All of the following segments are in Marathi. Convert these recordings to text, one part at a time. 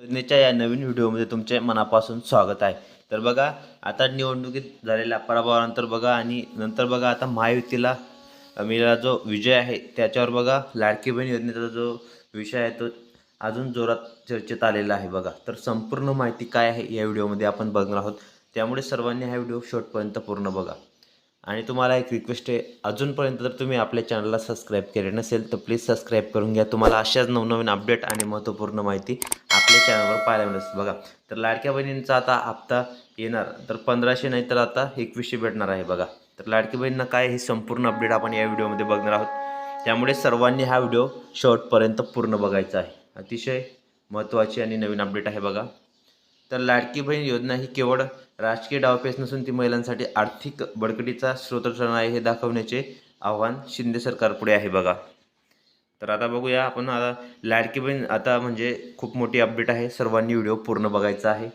योजनेच्या या नवीन व्हिडिओमध्ये तुमचे मनापासून स्वागत आहे. तर बघा आता निवडणुकीत झालेल्या पराभवानंतर बघा आणि नंतर बघा आता महायुतीला मिळाला जो विजय आहे त्याच्यावर बघा लाडकी बहीण योजनेचा जो विषय आहे तो अजून जोरात चर्चेत आलेला आहे बघा. तर संपूर्ण माहिती काय आहे या व्हिडिओमध्ये आपण बघणार आहोत. त्यामुळे सर्वांनी हा व्हिडिओ शेवटपर्यंत पूर्ण बघा. आणि तुम्हाला एक रिक्वेस्ट आहे अजूनपर्यंत जर तुम्ही आपल्या चॅनलला सबस्क्राईब केले नसेल तर प्लीज सबस्क्राईब करून घ्या. तुम्हाला अशाच नवनवीन अपडेट आणि महत्त्वपूर्ण माहिती आपल्या चॅनलवर पाहायला मिळेल. बघा तर लाडक्या बहिणींचा आता हप्ता येणार. तर पंधराशे नाही तर आता एकवीसशे भेटणार आहे बघा. तर लाडकी बहिणींना काय हे संपूर्ण अपडेट आपण या व्हिडिओमध्ये बघणार आहोत. त्यामुळे सर्वांनी हा व्हिडिओ शेवटपर्यंत पूर्ण बघायचा आहे. अतिशय महत्त्वाची आणि नवीन अपडेट आहे बघा. तर लाडकी बहीण योजना ही केवळ राजकीय डावपेच नसून ती महिलांसाठी आर्थिक बळकटीचा स्रोत ठरणार आहे हे दाखवण्याचे आव्हान शिंदे सरकारपुढे आहे बघा. तर आता बघूया आपण आता लाडकी बहीण आता म्हणजे खूप मोठी अपडेट आहे. सर्वांनी व्हिडिओ पूर्ण बघायचा आहे.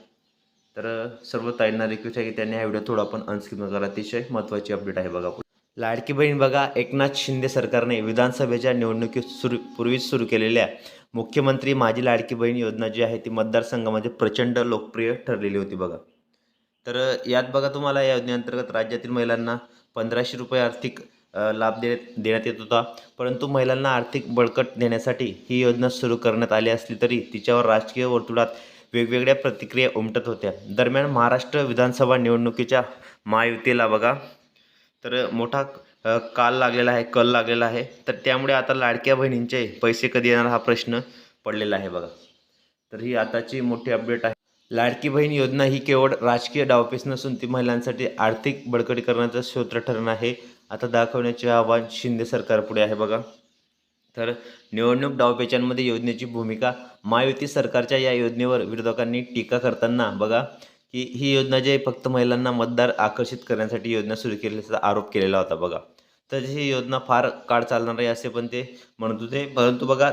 तर सर्व ताईंना रिक्वेस्ट आहे की त्यांनी हा व्हिडिओ थोडा आपण अनस्किप करा. अतिशय महत्त्वाची अपडेट आहे बघा. लाडकी बहीण बघा एकनाथ शिंदे सरकारने विधानसभेच्या निवडणुकीत सुरू पूर्वीच सुरू केलेल्या मुख्यमंत्री माझी लाडकी बहीण योजना जी आहे ती मतदारसंघामध्ये प्रचंड लोकप्रिय ठरलेली होती बघा. तर यात बघा तुम्हाला या योजनेअंतर्गत राज्यातील महिलांना पंधराशे रुपये आर्थिक लाभ दे देण्यात येत होता. परंतु महिलांना आर्थिक बळकट देण्यासाठी ही योजना सुरू करण्यात आली असली तरी तिच्यावर राजकीय वर्तुळात वेगवेगळ्या प्रतिक्रिया उमटत होत्या. दरम्यान महाराष्ट्र विधानसभा निवडणुकीच्या महायुतीला बघा. तर मोठा काल लागलेला आहे कल लागलेला आहे. तर त्यामुळे आता लाडक्या बहिणींचे पैसे कधी येणार हा प्रश्न पडलेला आहे बघा. तर ही आताची मोठी अपडेट आहे. लाडकी बहीण योजना ही केवळ राजकीय डावपेच नसून ती महिलांसाठी आर्थिक बळकटीकरणाचं सूत्र ठरणं आहे. आता दाखवण्याचे आव्हान शिंदे सरकारपुढे आहे बघा. तर निवडणूक डावपेचांमध्ये योजनेची भूमिका महायुती सरकारच्या या योजनेवर विरोधकांनी टीका करताना बघा की ही योजना जी फक्त महिलांना मतदार आकर्षित करण्यासाठी योजना सुरू केल्याचा आरोप केलेला होता बघा. तर ही योजना फार काळ चालणार आहे असे पण ते म्हणत होते. परंतु बघा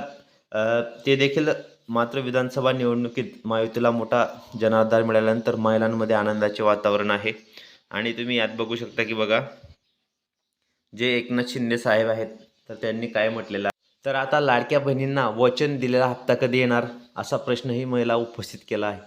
ते देखील मात्र विधानसभा निवडणुकीत महायुतीला मोठा जनाधार मिळाल्यानंतर महिलांमध्ये आनंदाचे वातावरण आहे. आणि तुम्ही यात बघू शकता की बघा जे एकनाथ शिंदे साहेब आहेत तर त्यांनी काय म्हटलेलं आहे? तर आता लाडक्या बहिणींना वचन दिलेला हप्ता कधी येणार असा प्रश्नही महिला उपस्थित केला आहे.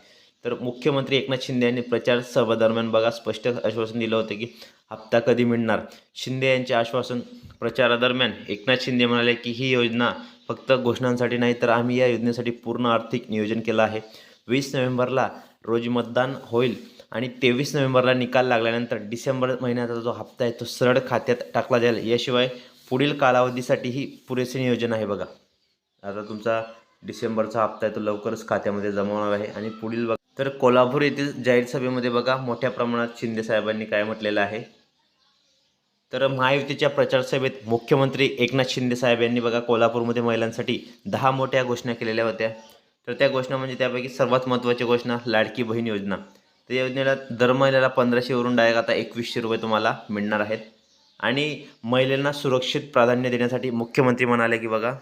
तर मुख्यमंत्री एकनाथ शिंदे यांनी प्रचार सभेदरम्यान बघा स्पष्ट आश्वासन दिलं होतं की हप्ता कधी मिळणार? शिंदे यांचे आश्वासन प्रचारादरम्यान एकनाथ शिंदे म्हणाले की ही योजना फक्त घोषणांसाठी नाही तर आम्ही या योजनेसाठी पूर्ण आर्थिक नियोजन केलं आहे. वीस नोव्हेंबरला रोजी मतदान होईल. आणि तेवीस नोव्हेंबरला निकाल लागल्यानंतर डिसेंबर महिन्याचा जो हप्ता आहे तो सरळ खात्यात टाकला जाईल. याशिवाय पुढील कालावधीसाठीही पुरेसे नियोजन आहे बघा. आता तुमचा डिसेंबरचा हप्ता आहे तो लवकरच खात्यामध्ये जमा होणार आहे आणि पुढील बघा. तर कोल्हापूर येथील जाहीर सभेमध्ये बघा मोठ्या प्रमाणात शिंदे साहेबांनी काय म्हटलेलं आहे? तर महायुतीच्या प्रचार सभेत मुख्यमंत्री एकनाथ शिंदे साहेब यांनी बघा कोल्हापूरमध्ये महिलांसाठी दहा मोठ्या घोषणा केलेल्या होत्या. तर त्या घोषणा म्हणजे त्यापैकी सर्वात महत्त्वाची घोषणा लाडकी बहीण योजना. तर या योजनेला दर महिन्याला पंधराशेवरून डायरेक्ट आता एकवीसशे रुपये तुम्हाला मिळणार आहेत. आणि महिलांना सुरक्षित प्राधान्य देण्यासाठी मुख्यमंत्री म्हणाले की बघा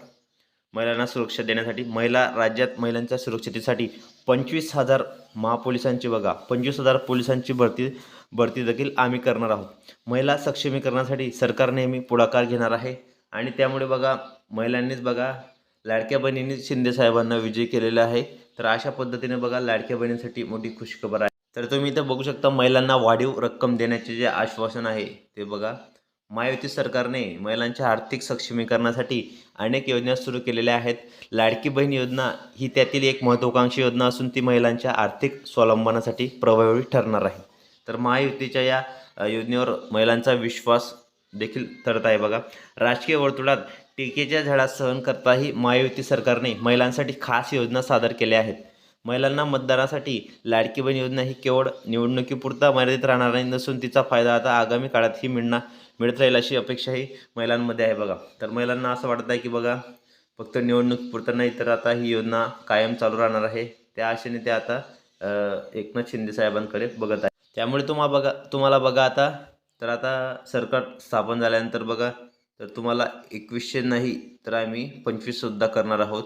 महिलांना सुरक्षा देण्यासाठी महिला राज्यात महिलांच्या सुरक्षितेसाठी पंचवीस हजार महापोलिसांची बघा पंचवीस हजार पोलिसांची भरती भरती देखील आम्ही करणार आहोत. महिला सक्षमीकरणासाठी सरकार नेहमी पुढाकार घेणार आहे. आणि त्यामुळे बघा महिलांनीच बघा लाडक्या बहिणींनी शिंदे साहेबांना विजय केलेला आहे. तर अशा पद्धतीने बघा लाडक्या बहिणींसाठी मोठी खुशखबर आहे. तर तुम्ही इथं बघू शकता महिलांना वाढीव रक्कम देण्याचे जे आश्वासन आहे ते बघा. महायुती सरकारने महिलांच्या आर्थिक सक्षमीकरणासाठी अनेक योजना सुरू केलेल्या आहेत. लाडकी बहीण योजना ही त्यातील एक महत्त्वाकांक्षी योजना असून ती महिलांच्या आर्थिक स्वावलंबनासाठी प्रभावी ठरणार आहे. तर महायुतीच्या या योजनेवर महिलांचा विश्वास देखील ठरत आहे बघा. राजकीय वर्तुळात टीकेच्या झळा सहन करताही महायुती सरकारने महिलांसाठी खास योजना सादर केल्या आहेत. महिलांना मतदानासाठी लाडकी बहीण योजना ही केवळ निवडणुकीपुरता मर्यादित राहणार नाही नसून तिचा फायदा आता आगामी काळातही मिळणार मिळत राहील अशी अपेक्षाही महिलांमध्ये आहे बघा. तर महिलांना असं वाटत आहे की बघा फक्त निवडणुकीपुरतं नाही तर आता ही योजना कायम चालू राहणार आहे. त्या आशेने ते आता एकनाथ शिंदे साहेबांकडे बघत आहे. त्यामुळे तुम्हाला बघा तुम्हाला बघा आता तर आता सरकार स्थापन झाल्यानंतर बघा तर तुम्हाला एकवीसशे नाही तर आम्ही पंचवीससुद्धा करणार आहोत.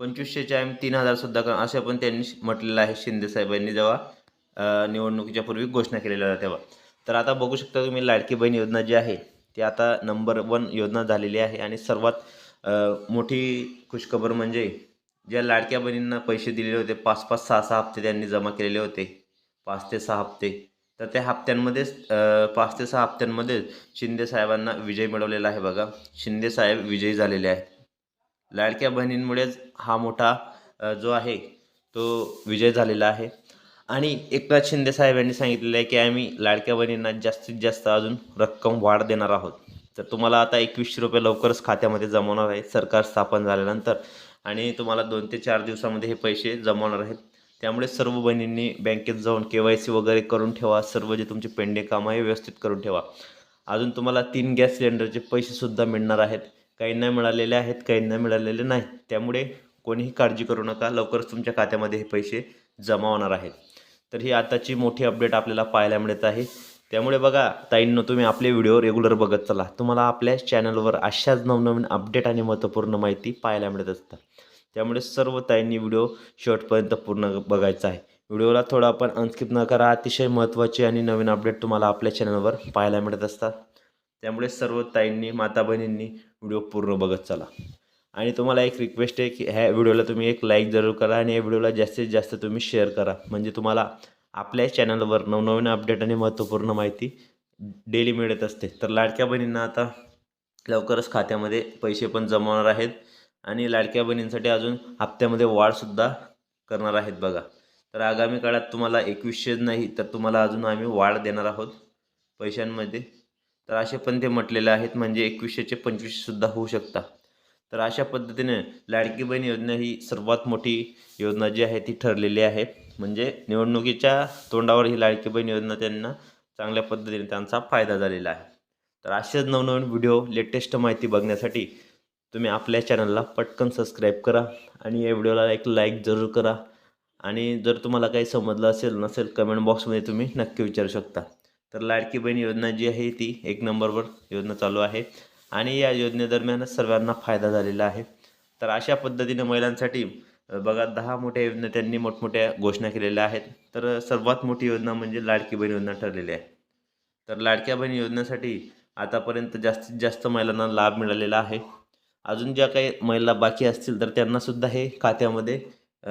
पंचवीसशेच्या आम्ही तीन हजारसुद्धा कर. असं पण त्यांनी म्हटलेलं आहे शिंदे साहेबांनी जेव्हा निवडणुकीच्या पूर्वी घोषणा केलेल्या होत्या तेव्हा. तर आता बघू शकता तुम्ही लाडकी बहीण योजना जी आहे ती आता नंबर वन योजना झालेली आहे आणि सर्वात मोठी खुशखबर म्हणजे ज्या लाडक्या बहिणींना पैसे दिलेले होते पाच पाच सहा सहा हप्ते त्यांनी जमा केलेले होते. पाच ते सहा हप्ते. तर त्या हप्त्यांमध्येच पाच ते सहा हप्त्यांमध्येच शिंदे साहेबांना विजय मिळवलेला आहे बघा. शिंदे साहेब विजयी झालेले आहेत. लाडक्या बहिणींमुळेच हा मोठा जो आहे तो विजय झालेला आहे. आणि एकनाथ शिंदे साहेबांनी सांगितलेलं आहे की आम्ही लाडक्या बहिणींना जास्तीत जास्त अजून रक्कम वाढ देणार आहोत. तर तुम्हाला आता एकवीसशे रुपये लवकरच खात्यामध्ये जमवणार आहे. सरकार स्थापन झाल्यानंतर आणि तुम्हाला दोन ते चार दिवसामध्ये हे पैसे जमवणार आहेत. त्यामुळे सर्व बहिणींनी बँकेत जाऊन के वाय सी वगैरे करून ठेवा. सर्व जे तुमचे पेंडिंग कामं आहे व्यवस्थित करून ठेवा. अजून तुम्हाला तीन गॅस सिलेंडरचे पैसेसुद्धा मिळणार आहेत. काहींना मिळालेले आहेत काहींना मिळालेले नाही. त्यामुळे कोणीही काळजी करू नका. लवकरच तुमच्या खात्यामध्ये हे पैसे जमा होणार आहेत. तर ही आताची मोठी अपडेट आपल्याला पाहायला मिळत आहे. त्यामुळे बघा ताईंनो तुम्ही आपले व्हिडिओ रेग्युलर बघत चला. तुम्हाला आपल्या चॅनलवर अशाच नवनवीन अपडेट आणि महत्त्वपूर्ण माहिती पाहायला मिळत असतात. त्यामुळे सर्व ताईंनी व्हिडिओ शेवटपर्यंत पूर्ण बघायचा आहे. व्हिडिओला थोडा आपण अनस्किप न करा. अतिशय महत्त्वाचे आणि नवीन अपडेट तुम्हाला आपल्या चॅनलवर पाहायला मिळत असतात. त्यामुळे सर्व ताईंनी माता बहिणींनी व्हिडिओ पूर्ण बघत चला. आणि तुम्हाला एक रिक्वेस्ट आहे की ह्या व्हिडिओला तुम्ही एक लाईक जरूर करा आणि या व्हिडिओला जास्तीत जास्त तुम्ही शेअर करा. म्हणजे तुम्हाला आपल्या चॅनलवर नवनवीन अपडेट आणि महत्त्वपूर्ण माहिती डेली मिळत असते. तर लाडक्या बहिणींना आता लवकरच खात्यामध्ये पैसे पण जमवणार आहेत आणि लाडक्या बहिणींसाठी अजून हप्त्यामध्ये वाढसुद्धा करणार आहेत बघा. तर आगामी काळात तुम्हाला एकवीसशे नाही तर तुम्हाला अजून आम्ही वाढ देणार आहोत पैशांमध्ये. तर असे पण ते म्हटलेले आहेत म्हणजे एकवीसशेचे पंचवीसशेसुद्धा होऊ शकता. तर अशा पद्धतीने लाडकी बहीण योजना ही सर्वात मोठी योजना जी आहे ती ठरलेली आहे. म्हणजे निवडणुकीच्या तोंडावर ही लाडकी बहीण योजना त्यांना चांगल्या पद्धतीने त्यांचा फायदा झालेला आहे. तर असेच नवनवीन व्हिडिओ लेटेस्ट माहिती बघण्यासाठी तुम्ही आपल्या चॅनलला पटकन सबस्क्राईब करा आणि या व्हिडिओला एक लाईक जरूर करा. आणि जर तुम्हाला काही समजलं असेल नसेल कमेंट बॉक्समध्ये तुम्ही नक्की विचारू शकता. तर लाडकी बहीण योजना जी आहे ती एक नंबरवर योजना चालू आहे. आणि या योजनेदरम्यान सर्वांना फायदा झालेला आहे. तर अशा पद्धतीने महिलांसाठी बघा दहा मोठ्या योजना त्यांनी मोठमोठ्या घोषणा केलेल्या आहेत. तर सर्वात मोठी योजना म्हणजे लाडकी बहीण योजना ठरलेली आहे. तर लाडक्या बहीण योजनेसाठी आतापर्यंत जास्तीत जास्त महिलांना लाभ मिळालेला आहे. अजून ज्या काही महिला बाकी असतील तर त्यांनासुद्धा हे खात्यामध्ये अ,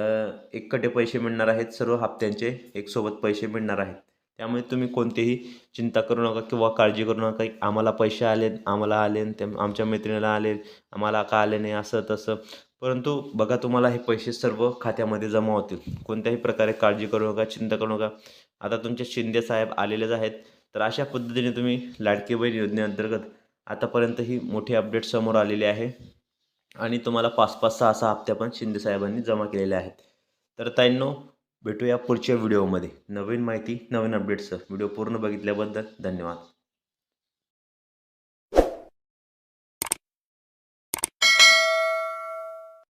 एकटे पैसे मिळणार आहेत. सर्व हप्त्यांचे एक सोबत पैसे मिळणार आहेत. त्यामुळे तुम्ही कोणतीही चिंता करू नका किंवा काळजी करू नका. की आम्हाला पैसे आले आम्हाला आले ते आमच्या मैत्रिणीला आले आम्हाला का आले नाही असं तसं. परंतु बघा तुम्हाला हे पैसे सर्व खात्यामध्ये जमा होतील. कोणत्याही प्रकारे काळजी करू नका चिंता करू नका. आता तुमचे शिंदे साहेब आलेलेच आहेत. तर अशा पद्धतीने तुम्ही लाडकी बहीण योजनेअंतर्गत आतापर्यंत ही मोठी अपडेट समोर आलेली आहे. आणि तुम्हाला पाच पाच सहा सहा हप्त्या पण शिंदे साहेबांनी जमा केलेल्या आहेत. तर ताईंनो भेटूया पुढच्या व्हिडिओमध्ये नवीन माहिती नवीन अपडेट्स व्हिडिओ पूर्ण बघितल्याबद्दल धन्यवाद.